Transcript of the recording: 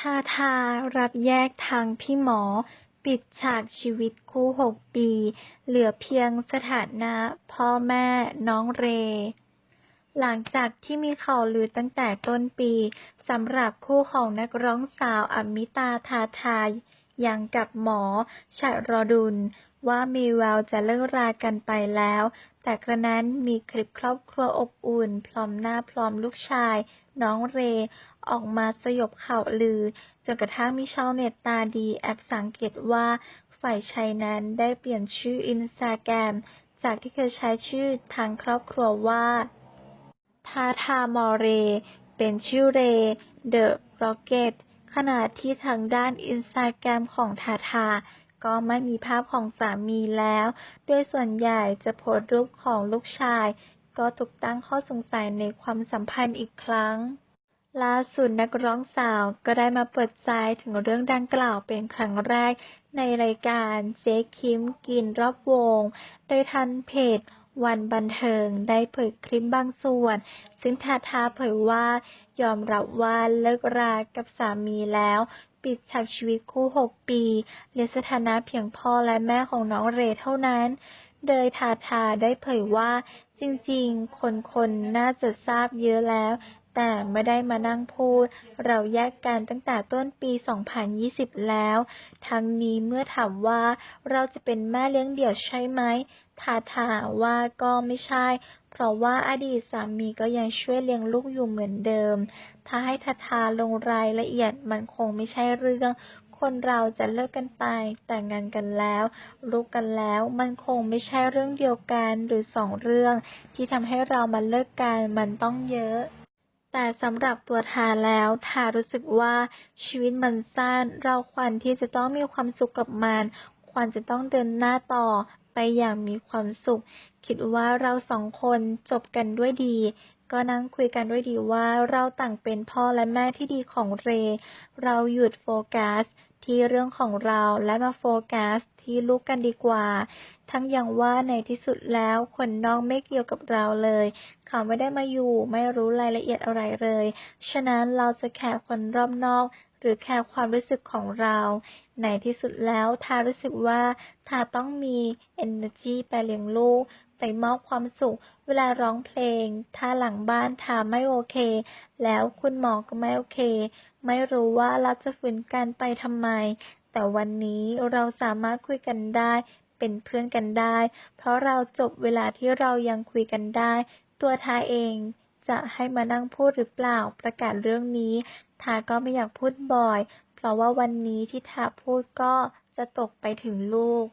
ทาทารับแยกทางพี่หมอ ปิดฉากชีวิตคู่หกปี เหลือเพียงสถานะ พ่อแม่น้องเร หลังจากที่มีข่าวลือตั้งแต่ต้นปีสำหรับคู่ของนักร้องสาวอมิตาทาทาย อยังกับหมอฉัดรดุล ว่ามีแววจะเลิกรากันไปแล้ว แต่กระนั้นมีคลิปครอบครัวอบอุ่น พร้อมหน้าพร้อมลูกชาย น้องเร ออกมาสยบข่าวลือ จนกระทั่งมีชาวเน็ตตาดีแอบสังเกตว่าฝ่ายชายนั้นได้เปลี่ยนชื่ออินสตาแกรมจากที่เคยใช้ชื่อทางครอบครัวว่าทาทามอเร เป็นชื่อเรเดอะร็อกเก็ต ขณะที่ทางด้านอินสตาแกรมของทาทา ก็ไม่มีภาพของสามีแล้ว โดยส่วนใหญ่จะโพสรูปของลูกชาย ก็ถูกตั้งข้อสงสัยในความสัมพันธ์อีกครั้ง ล่าสุดนักร้องสาวก็ได้มาเปิดใจถึงเรื่องดังกล่าวเป็นครั้งแรกในรายการเจ๊คิมกินรอบวง โดยทันเพจ วันบันเทิงได้เผยคลิปบางส่วน ซึ่งทาทาเผยว่า ยอมรับว่าเลิกรากับสามีแล้ว ปิดฉากชีวิตคู่ 6 ปีเหลือสถานะเพียงพ่อและแม่ของน้องเรเท่านั้น โดยทาทาได้เผยว่าจริงๆ คนๆ น่าจะทราบเยอะแล้ว แต่ไม่ได้มานั่งพูด เราแยกกันตั้งแต่ต้นปี 2020 แล้ว ทั้งนี้เมื่อถามว่าเราจะเป็นแม่เลี้ยงเดี่ยวใช่ไหมทาทาว่าก็ไม่ใช่ เพราะว่าอดีตสามีก็ยังช่วยเลี้ยงลูกอยู่เหมือนเดิม ถ้าให้ทาทาลงรายละเอียดมันคงไม่ใช่เรื่องคนเราจะเลิกกันไป แต่งงานกันแล้วรู้กันแล้ว มันคงไม่ใช่เรื่องเดียวกันหรือสองเรื่อง ที่ทำให้เรามาเลิกกันมันต้องเยอะ แต่สำหรับตัวทาแล้วทารู้สึกว่าชีวิตมันสั้น เราควรที่จะต้องมีความสุขกับมัน ควรจะต้องเดินหน้าต่อไปอย่างมีความสุข คิดว่าเราสองคนจบกันด้วยดี ก็นั่งคุยกันด้วยดีว่าเราต่างเป็นพ่อและแม่ที่ดีของเร เราหยุดโฟกัส ที่เรื่องของเราและมาโฟกัสที่ลูกกันดีกว่า ทั้งอย่างว่าในที่สุดแล้วคนนอกไม่เกี่ยวกับเราเลย เขาไม่ได้มาอยู่ไม่รู้รายละเอียดอะไรเลย ฉะนั้นเราจะแคร์คนรอบนอกหรือแคร์ความรู้สึกของเรา ในที่สุดแล้วทารู้สึกว่าทาต้องมี energy ไปเลี้ยงลูก ไปมอบความสุข เวลาร้องเพลง ถ้าหลังบ้านทาไม่โอเค แล้วคุณหมอก็ไม่โอเค ไม่รู้ว่าเราจะฝืนกันไปทำไม แต่วันนี้เราสามารถคุยกันได้ เป็นเพื่อนกันได้ เพราะเราจบเวลาที่เรายังคุยกันได้ ตัวทาเองจะให้มานั่งพูดหรือเปล่าประกาศเรื่องนี้ ทาก็ไม่อยากพูดบ่อย เพราะว่าวันนี้ที่ทาพูดก็จะตกไปถึงลูก